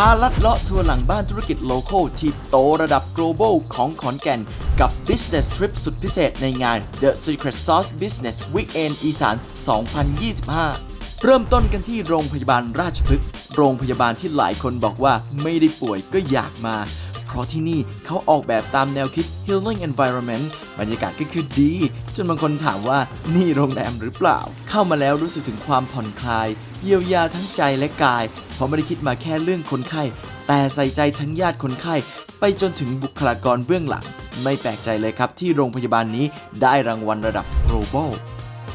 พาลัดเลาะทัวร์หลังบ้านธุรกิจโลโก้ที่โตระดับ global ของขอนแก่น กับ business trip สุดพิเศษในงาน The Secret Sauce Business Weekend อีสาน 2025 เริ่มต้นกันที่โรงพยาบาลราชพฤกษ์ โรงพยาบาลที่หลายคนบอกว่าไม่ได้ป่วยก็อยากมา ราะที่นี่เขาออกแบบตามแนวคิด healing environment บรรยากาศก็คือดี จนบางคนถามว่านี่โรงแรมหรือเปล่า เข้ามาแล้วรู้สึกถึงความผ่อนคลาย เยียวยาทั้งใจและกาย เพราะไม่ได้คิดมาแค่เรื่องคนไข้ แต่ใส่ใจทั้งญาติคนไข้ ไปจนถึงบุคลากรเบื้องหลัง ไม่แปลกใจเลยครับที่โรงพยาบาลนี้ได้รางวัลระดับ global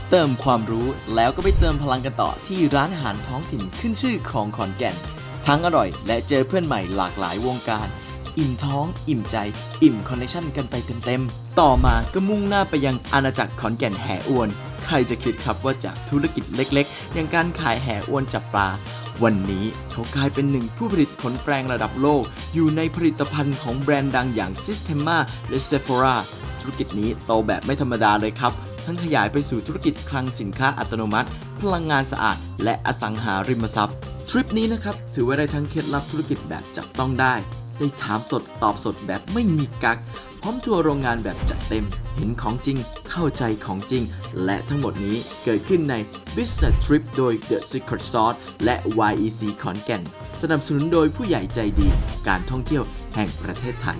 เติมความรู้แล้วก็ไปเติมพลังกันต่อที่ร้านอาหารท้องถิ่นขึ้นชื่อของขอนแก่น ทั้งอร่อยและเจอเพื่อนใหม่หลากหลายวงการ อิ่มท้อง อิ่มใจ อิ่มคอนเนคชั่นกันไปเต็มๆ ต่อมาก็มุ่งหน้าไปยังอาณาจักรขอนแก่นแห่อวน ใครจะคิดครับว่าจากธุรกิจเล็กๆ อย่างการขายแห่อวนจับปลา วันนี้เขากลายเป็นหนึ่งผู้ผลิตขนแปรงระดับโลก อยู่ในผลิตภัณฑ์ของแบรนด์ดังอย่าง Systema และ Sephora ธุรกิจนี้โตแบบไม่ธรรมดาเลยครับ ทั้งขยายไปสู่ธุรกิจคลังสินค้าอัตโนมัติ พลังงานสะอาด และอสังหาริมทรัพย์ ทริปนี้นะครับ ถือว่าได้ทั้งเคล็ดลับธุรกิจแบบจับต้องได้ ได้ถามสดตอบสดแบบไม่มีกัก พร้อมทัวร์โรงงานแบบจัดเต็ม เห็นของจริง เข้าใจของจริง และทั้งหมดนี้เกิดขึ้นใน Business Trip โดย The Secret Sauce และ YEC ขอนแก่น สนับสนุนโดยผู้ใหญ่ใจดี การท่องเที่ยวแห่งประเทศไทย